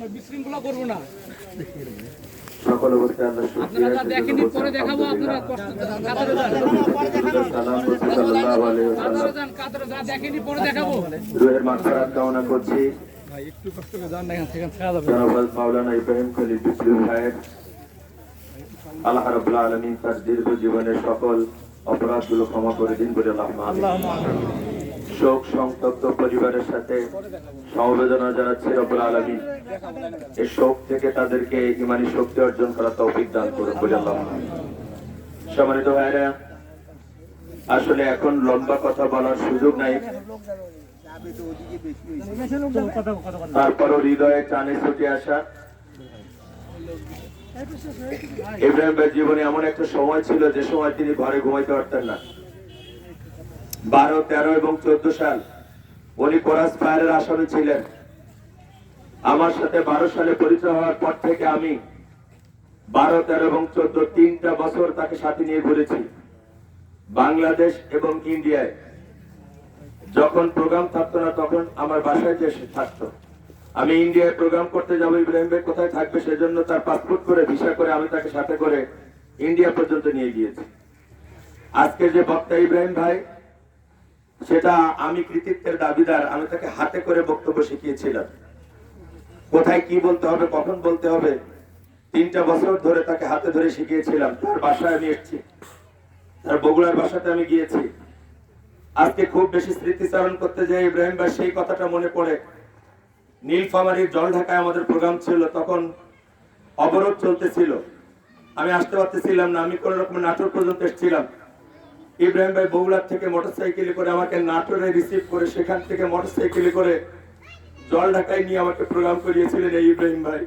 না বিশৃঙ্খলা করব না। সকল অবস্থায় আল্লাহ আপনারা যা দেখেনি পরে দেখাবো আপনারা কষ্ট কাতারে যান। সালাম সাল্লাল্লাহু আলাইহি কাতারে যান কাতারে যা দেখেনি পরে দেখাবো। রুহের মাগফিরাত কামনা করছি। ভাই একটু কষ্ট করে যান না এখান থেকে যাবে। জনাব মাওলানা ইব্রাহিম খলিল বিপ্লবী ভাইয়ের আল্লাহ রাব্বুল আলামিন তার দীর্ঘ জীবনের সকল অপরাধগুলো ক্ষমা করে দিন বলে আল্লাহ শোক সংতপ্ত পরিবারের সাথে সমবেদনা জানাচ্ছি রব্বুল আলামিন। এই শোক থেকে তাদেরকে ইমানি শক্তি অর্জন করা তৌফিক দান বলে আল্লাহ সম্মানিত ভাইরা আসলে এখন লম্বা কথা বলার সুযোগ নাই। তারপরও হৃদয়ে টানে ছুটে আসা। ইব্রাহিম ভাই জীবনে এমন একটা সময় ছিল যে সময় তিনি ঘরে ঘুমাইতে পারতেন না। বারো, তেরো এবং চোদ্দ সাল উনি পরাস ফায়ারের আসামি ছিলেন। আমার সাথে বারো সালে পরিচয় হওয়ার পর থেকে আমি বারো, তেরো এবং চোদ্দ তিনটা বছর তাকে সাথে নিয়ে ঘুরেছি। বাংলাদেশ এবং ইন্ডিয়ায়। যখন প্রোগ্রাম থাকতো না, তখন আমার বাসায় যে থাকতো। আমি ইন্ডিয়ায় প্রোগ্রাম করতে যাব, ইব্রাহিম ভাই কোথায় থাকবে সেজন্য তার পাসপোর্ট করে, ভিসা করে আমি তাকে সাথে করে ইন্ডিয়া পর্যন্ত নিয়ে গিয়েছি। আজকে যে বক্তা ইব্রাহিম ভাই সেটা আমি কৃতিত্বের দাবিদার, আমি তাকে হাতে করে বক্তব্য শিখিয়েছিলাম। কোথায় কি বলতে হবে, কখন বলতে হবে? তিনটা বছর ধরে তাকে হাতে ধরে শিখিয়েছিলাম, তার বাসায় আমি এসেছি। তার বগুড়ার বাসাতে আমি গিয়েছি। আজকে খুব বেশি স্মৃতিচারণ করতে যাই ইব্রাহিম ভাই সেই কথাটা মনে পড়ে। নীলফামারীর জল ঢাকায় আমাদের প্রোগ্রাম ছিল, তখন অবরোধ চলতেছিল। আমি আসতে পারতেছিলাম না, আমি কোন রকম নাটোর পর্যন্ত এসেছিলাম। ইব্রাহিম ভাই বগুড়ার থেকে মোটরসাইকেলে করে আমাকে নাটোরে রিসিভ করে, সেখান থেকে মোটরসাইকেলে করে জল ঢাকায় নিয়ে আমাকে প্রোগ্রাম করিয়েছিলেন এই ইব্রাহিম ভাই।